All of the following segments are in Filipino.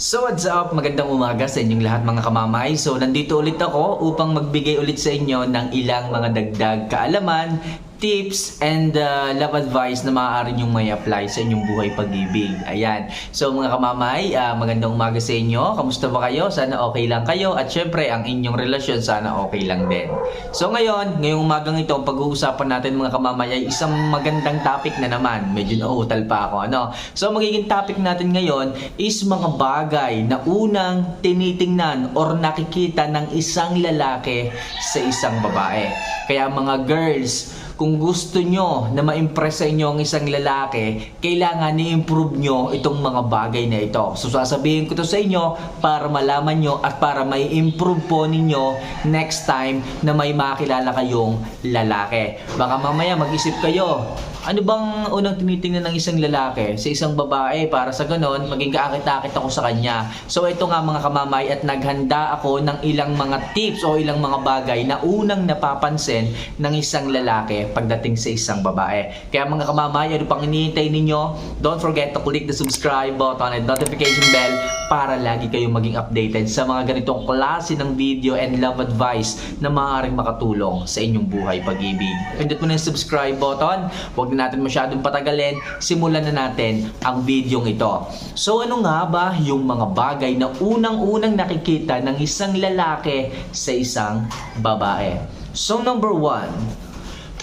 So what's up? Magandang umaga sa inyong lahat mga kamamay. So nandito ulit ako upang magbigay ulit sa inyo ng ilang mga dagdag kaalaman, tips, and uh, love advice na maaari nyong may apply sa inyong buhay pag-ibig. Ayan. So mga kamamay, uh, magandang umaga sa inyo. Kamusta ba kayo? Sana okay lang kayo. At syempre, ang inyong relasyon sana okay lang din. So ngayon, ngayong umagang ito, pag-uusapan natin mga kamamay ay isang magandang topic na naman. Medyo nauutal pa ako. Ano? So magiging topic natin ngayon is mga bagay na unang tinitingnan or nakikita ng isang lalaki sa isang babae. Kaya mga girls, kung gusto nyo na ma-impress sa inyo ang isang lalaki, kailangan i-improve nyo itong mga bagay na ito. So sasabihin ko to sa inyo para malaman nyo at para may improve po ninyo next time na may makilala kayong lalaki. Baka mamaya mag-isip kayo, ano bang unang tinitingnan ng isang lalaki sa isang babae para sa ganon maging kaakit-akit ako sa kanya. So ito nga mga kamamay at naghanda ako ng ilang mga tips o ilang mga bagay na unang napapansin ng isang lalaki pagdating sa isang babae. Kaya mga kamamay, ano pang iniintay ninyo? Don't forget to click the subscribe button and notification bell para lagi kayong maging updated sa mga ganitong klase ng video and love advice na maaaring makatulong sa inyong buhay pag-ibig. Pindot mo na yung subscribe button. Huwag na natin masyadong patagalin. Simulan na natin ang videong ito. So ano nga ba yung mga bagay na unang-unang nakikita ng isang lalaki sa isang babae? So number one,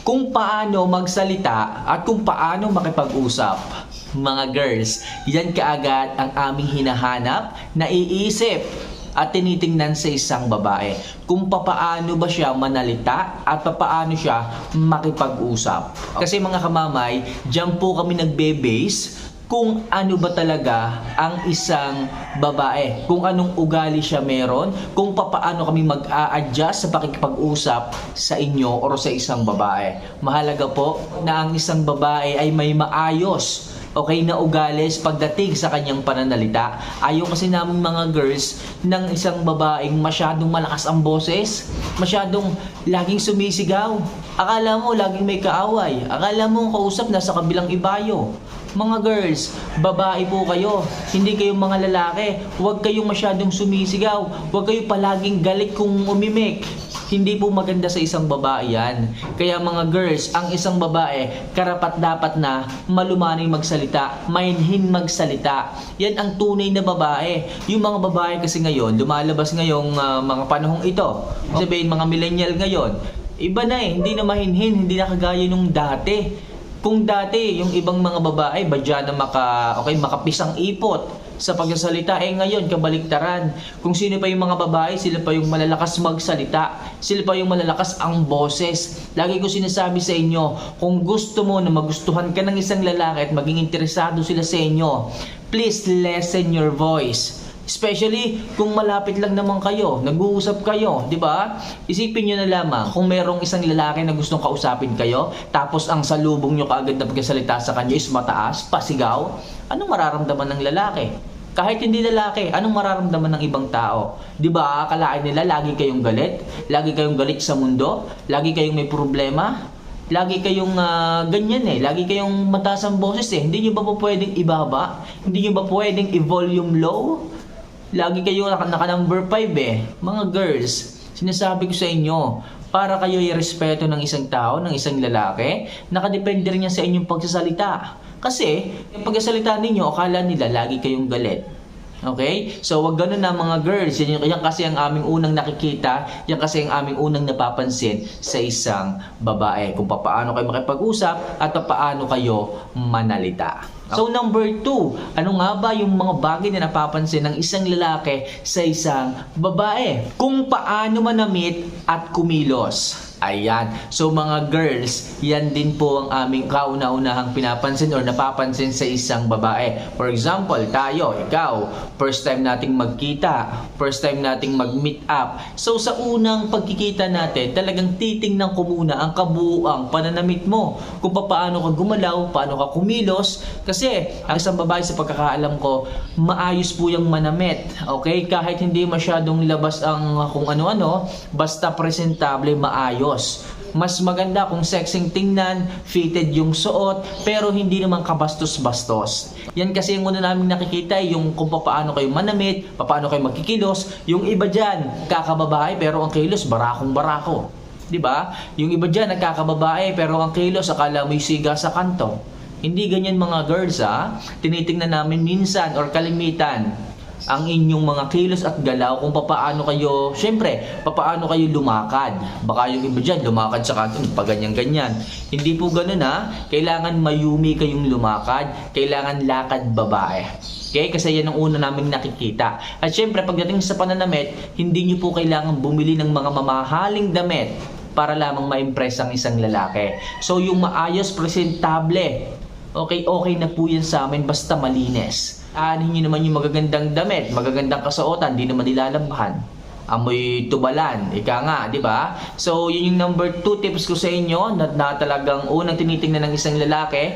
kung paano magsalita at kung paano makipag-usap. Mga girls, yan kaagad ang aming hinahanap, naiisip at tinitingnan sa isang babae. Kung papaano ba siya manalita at papaano siya makipag-usap. Kasi mga kamamay, dyan po kami nagbe-base kung ano ba talaga ang isang babae, kung anong ugali siya meron, kung papaano kami mag-a-adjust sa pakikipag-usap sa inyo or sa isang babae. Mahalaga po na ang isang babae ay may maayos okay na ugali sa pagdating sa kanyang pananalita. Ayaw kasi namin mga girls ng isang babaeng masyadong malakas ang boses, masyadong laging sumisigaw. Akala mo laging may kaaway, akala mo kausap nasa kabilang ibayo. Mga girls, babae po kayo, hindi kayo mga lalaki. Huwag kayong masyadong sumisigaw. Huwag kayo palaging galit kung umimik. Hindi po maganda sa isang babae yan. Kaya mga girls, ang isang babae, karapat dapat na malumanay magsalita, mainhin magsalita. Yan ang tunay na babae. Yung mga babae kasi ngayon, lumalabas ngayong ah, mga panahong ito. Sabihin mga millennial ngayon, iba na eh, hindi na mahinhin, hindi na kagaya nung dati. Kung dati, yung ibang mga babae, badya na maka, okay, makapisang ipot sa pagsasalita, eh ngayon, kabaliktaran. Kung sino pa yung mga babae, sila pa yung malalakas magsalita. Sila pa yung malalakas ang boses. Lagi ko sinasabi sa inyo, kung gusto mo na magustuhan ka ng isang lalaki at maging interesado sila sa inyo, please lessen your voice. Especially kung malapit lang naman kayo, nag-uusap kayo, di ba? Isipin nyo na lamang kung merong isang lalaki na gustong kausapin kayo, tapos ang salubong nyo kaagad na pagkasalita sa kanya is mataas, pasigaw, anong mararamdaman ng lalaki? Kahit hindi lalaki, anong mararamdaman ng ibang tao? 'Di ba? Akalain nila lagi kayong galit, lagi kayong galit sa mundo, lagi kayong may problema, lagi kayong ah, ganyan eh, lagi kayong mataas ang boses eh. Hindi niyo ba po pwedeng ibaba? Hindi niyo ba pwedeng i-volume low? Lagi kayo naka, naka number 5 eh. Mga girls, sinasabi ko sa inyo, para kayo i-respeto ng isang tao, ng isang lalaki, nakadepende rin yan sa inyong pagsasalita. Kasi, yung pagsasalita ninyo, akala nila lagi kayong galit. Okay? So, wag ganun na mga girls. Yan, yan kasi ang aming unang nakikita, yan kasi ang aming unang napapansin sa isang babae. Kung paano kayo makipag-usap at paano kayo manalita. So number two, ano nga ba yung mga bagay na napapansin ng isang lalaki sa isang babae? Kung paano manamit at kumilos. Ayan. So mga girls, yan din po ang aming kauna-unahang pinapansin or napapansin sa isang babae. For example, tayo, ikaw, first time nating magkita, first time nating mag-meet up. So sa unang pagkikita natin, talagang titingnan ko muna ang kabuuang pananamit mo. Kung paano ka gumalaw, paano ka kumilos. Kasi ang isang babae sa pagkakaalam ko, maayos po yung manamit. Okay? Kahit hindi masyadong labas ang kung ano-ano, basta presentable, maayos. Mas maganda kung sexing tingnan, fitted yung suot, pero hindi naman kabastos-bastos. Yan kasi yung una namin nakikita, yung kung paano kayo manamit, paano kayo magkikilos. Yung iba dyan, kakababae, pero ang kilos, barakong barako. 'Di ba? Yung iba dyan, nagkakababae, pero ang kilos, akala mo siga sa kanto. Hindi ganyan mga girls ha. Tinitingnan namin minsan or kalimitan ang inyong mga kilos at galaw kung papaano kayo, syempre, papaano kayo lumakad. Baka yung iba dyan, lumakad sa kanto, pa ganyan-ganyan. Hindi po ganun ha. Kailangan mayumi kayong lumakad. Kailangan lakad babae. Okay? Kasi yan ang una namin nakikita. At syempre, pagdating sa pananamit, hindi nyo po kailangan bumili ng mga mamahaling damit para lamang ma-impress ang isang lalaki. So, yung maayos, presentable, okay, okay na po yan sa amin, basta malinis. Aanin nyo naman yung magagandang damit, magagandang kasuotan, di naman nilalabhan. Amoy tubalan, ika nga, di ba? So, yun yung number two tips ko sa inyo na, na talagang unang tinitingnan ng isang lalaki.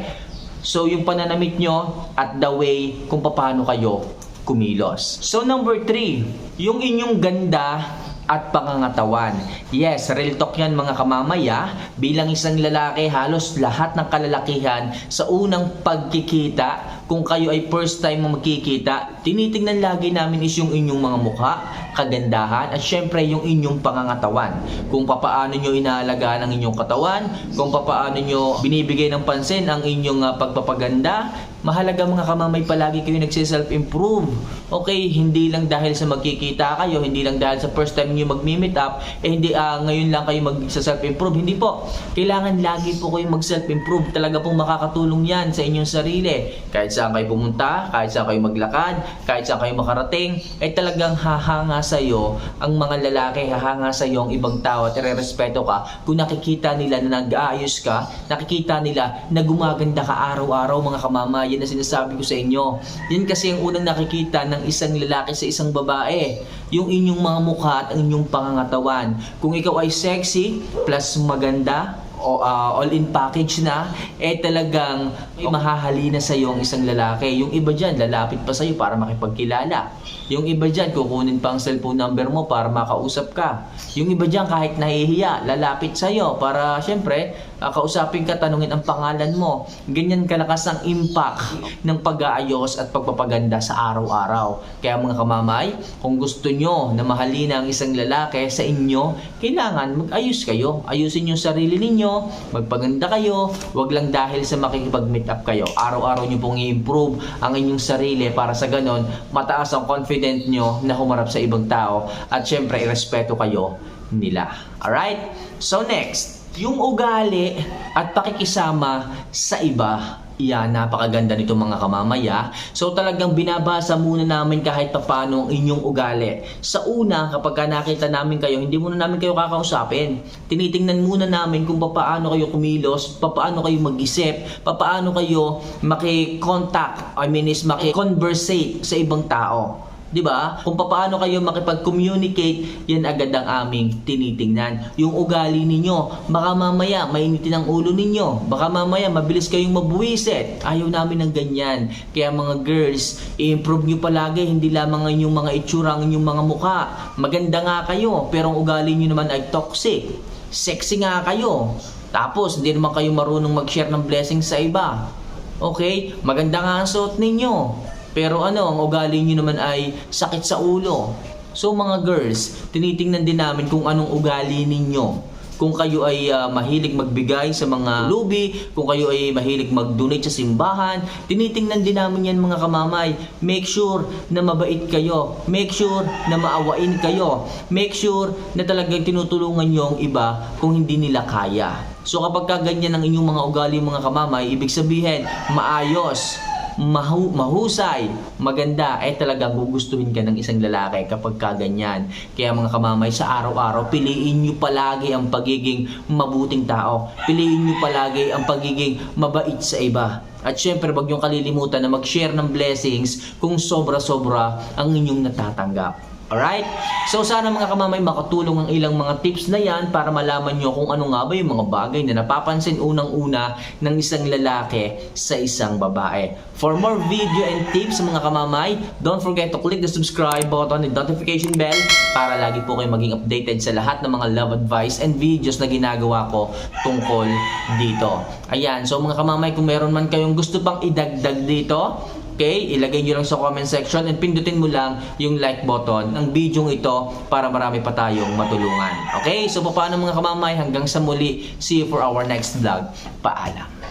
So, yung pananamit nyo at the way kung paano kayo kumilos. So, number three, yung inyong ganda at pangangatawan. Yes, real talk yan mga kamamaya. Bilang isang lalaki, halos lahat ng kalalakihan sa unang pagkikita, kung kayo ay first time mo magkikita, tinitingnan lagi namin is yung inyong mga mukha, kagandahan, at syempre yung inyong pangangatawan. Kung papaano nyo inaalagaan ang inyong katawan, kung papaano nyo binibigay ng pansin ang inyong ah, pagpapaganda, mahalaga mga kamamay palagi kayo nagsiself-improve. Okay, hindi lang dahil sa magkikita kayo, hindi lang dahil sa first time nyo mag-meet up, eh hindi ah, ngayon lang kayo mag-self-improve. Hindi po. Kailangan lagi po kayo mag-self-improve. Talaga pong makakatulong yan sa inyong sarili. Kahit saan kayo pumunta, kahit saan kayo maglakad, kahit saan kayo makarating, ay talagang hahanga sa iyo ang mga lalaki, hahanga sa iyo ang ibang tao at irerespeto ka kung nakikita nila na nag-aayos ka, nakikita nila na gumaganda ka araw-araw mga kamama, yan na sinasabi ko sa inyo. Yan kasi ang unang nakikita ng isang lalaki sa isang babae, yung inyong mga mukha at ang inyong pangangatawan. Kung ikaw ay sexy, plus maganda, ah, all-in package na, eh talagang may mahahalina sa iyo ang isang lalaki. Yung iba dyan, lalapit pa sa iyo para makipagkilala. Yung iba dyan, kukunin pa ang cellphone number mo para makausap ka. Yung iba dyan, kahit nahihiya, lalapit sa iyo para, syempre, ah, kausapin ka, tanungin ang pangalan mo. Ganyan kalakas ang impact ng pag-aayos at pagpapaganda sa araw-araw. Kaya mga kamamay, kung gusto nyo na mahalina ang isang lalaki sa inyo, kailangan mag-ayos kayo. Ayusin yung sarili ninyo, magpaganda kayo, wag lang dahil sa makikipag-meet up kayo. Araw-araw nyo pong i-improve ang inyong sarili para sa ganon, mataas ang confident nyo na humarap sa ibang tao at syempre, irespeto kayo nila. Alright? So next, yung ugali at pakikisama sa iba. Yan, napakaganda nito mga kamamaya. So talagang binabasa muna namin kahit papano ang inyong ugali. Sa una, kapag ka nakita namin kayo, hindi muna namin kayo kakausapin. Tinitingnan muna namin kung paano kayo kumilos, paano kayo mag-isip, paano kayo maki-contact, I mean is maki-conversate sa ibang tao. 'Di ba? Kung paano kayo makipag-communicate, yan agad ang aming tinitingnan. Yung ugali ninyo, baka mamaya mainitin ang ulo ninyo. Baka mamaya mabilis kayong mabuwisit. Ayaw namin ng ganyan. Kaya mga girls, i-improve nyo palagi, hindi lamang ang inyong mga itsura, ang inyong mga mukha. Maganda nga kayo, pero ang ugali nyo naman ay toxic. Sexy nga kayo. Tapos, hindi naman kayo marunong mag-share ng blessings sa iba. Okay? Maganda nga ang suot ninyo. Pero ano, ang ugali nyo naman ay sakit sa ulo. So mga girls, tinitingnan din namin kung anong ugali ninyo. Kung kayo ay ah, mahilig magbigay sa mga lubi, kung kayo ay mahilig mag-donate sa simbahan, tinitingnan din namin yan mga kamamay. Make sure na mabait kayo. Make sure na maawain kayo. Make sure na talagang tinutulungan nyo ang iba kung hindi nila kaya. So kapag ka ganyan ang inyong mga ugali mga kamamay, ibig sabihin, maayos, mahu mahusay, maganda, eh talagang gugustuhin ka ng isang lalaki kapag kaganyan. Kaya mga kamamay, sa araw-araw, piliin nyo palagi ang pagiging mabuting tao. Piliin nyo palagi ang pagiging mabait sa iba. At syempre, wag nyo kalilimutan na mag-share ng blessings kung sobra-sobra ang inyong natatanggap. Alright? So sana mga kamamay makatulong ang ilang mga tips na yan para malaman nyo kung ano nga ba yung mga bagay na napapansin unang-una ng isang lalaki sa isang babae. For more video and tips mga kamamay, don't forget to click the subscribe button and notification bell para lagi po kayo maging updated sa lahat ng mga love advice and videos na ginagawa ko tungkol dito. Ayan, so mga kamamay, kung meron man kayong gusto pang idagdag dito, Okay, ilagay nyo lang sa comment section and pindutin mo lang yung like button ng video ito para marami pa tayong matulungan. Okay, so paano mga kamamay hanggang sa muli. See you for our next vlog. Paalam.